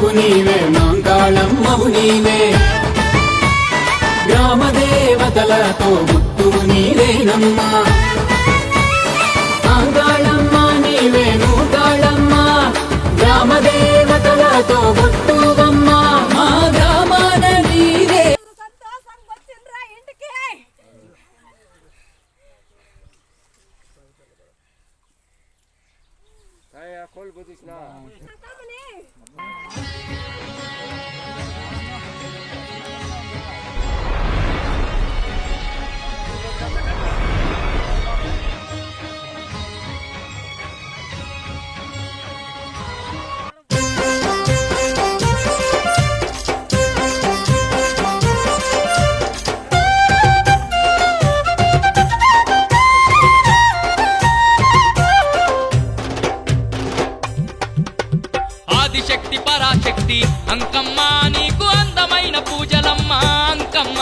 నీవే మాంకాళమ్మవు నీవే. గ్రామ దేవతలతో గుర్తు నీవేనమ్మా. మాంకాళమ్మ నీవే నూకాళమ్మ గ్రామ దేవతలతో గుర్తువమ్మ మా గ్రామాన నీవే. Yeah. ఆదిశక్తి పరాశక్తి. అంకమ్మ నీకు అందమైన పూజలమ్మ అంకమ్మ.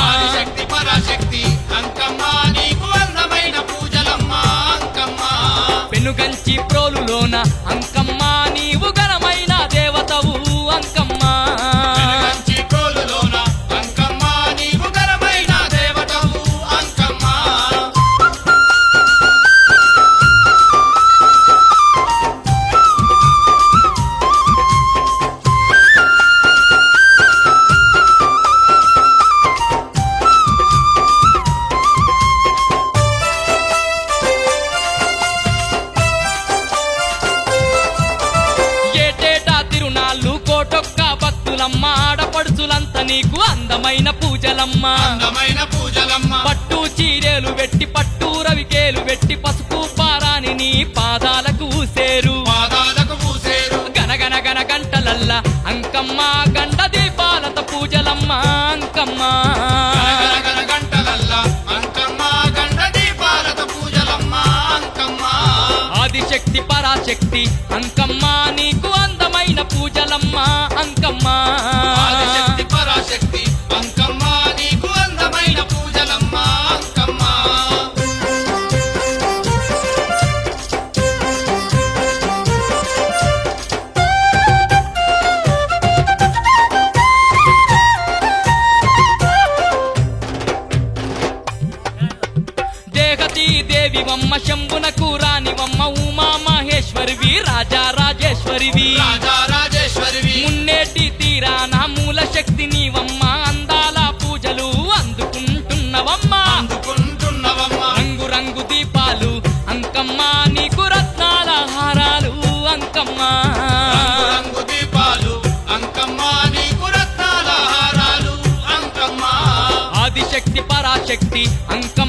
ఆదిశక్తి పరాశక్తి. అంకమ్మ నీకు అందమైన పూజలమ్మ అంకమ్మ. పెనుగంచి ప్రోలులోన అంకమ్మ భక్తులమ్మ ఆడపడుచులంత నీకు అందమైన పూజలమ్మ. అందమైన పూజలమ్మ. పట్టు చీరేలు వెట్టి పట్టు రవికేలు వెట్టి పసుపు పారాని నీ పాదాలకు ఊసేరు. పాదాలకు పూసేరు గనగన గన గంటలల్ల అంకమ్మ పూజలమ్మ గండ దీపాలత పూజలమ్మ అంకమ్మ. ఆదిశక్తి పరాశక్తి అంకమ్మ నీకు అందమైన పూజలమ్మ అంకమ్మ. వమ్మ శంభునకు రానివమ్మ ఉమా మహేశ్వరివి రాజా రాజేశ్వరివి. రాజా రాజేశ్వరివి. మున్నేటి తీరాన మూల శక్తి నీవమ్మ అందాల పూజలు అందుకుంటున్నవమ్మ. అందుకుంటున్నవమ్మ. రంగు రంగు దీపాలు అంకమ్మ నీకు రత్నాల హారాలు అంకమ్మ. రంగు రంగు దీపాలు అంకమ్మ నీకు రత్నాల హారాలు అంకమ్మ. ఆదిశక్తి పరాశక్తి అంకమ్మ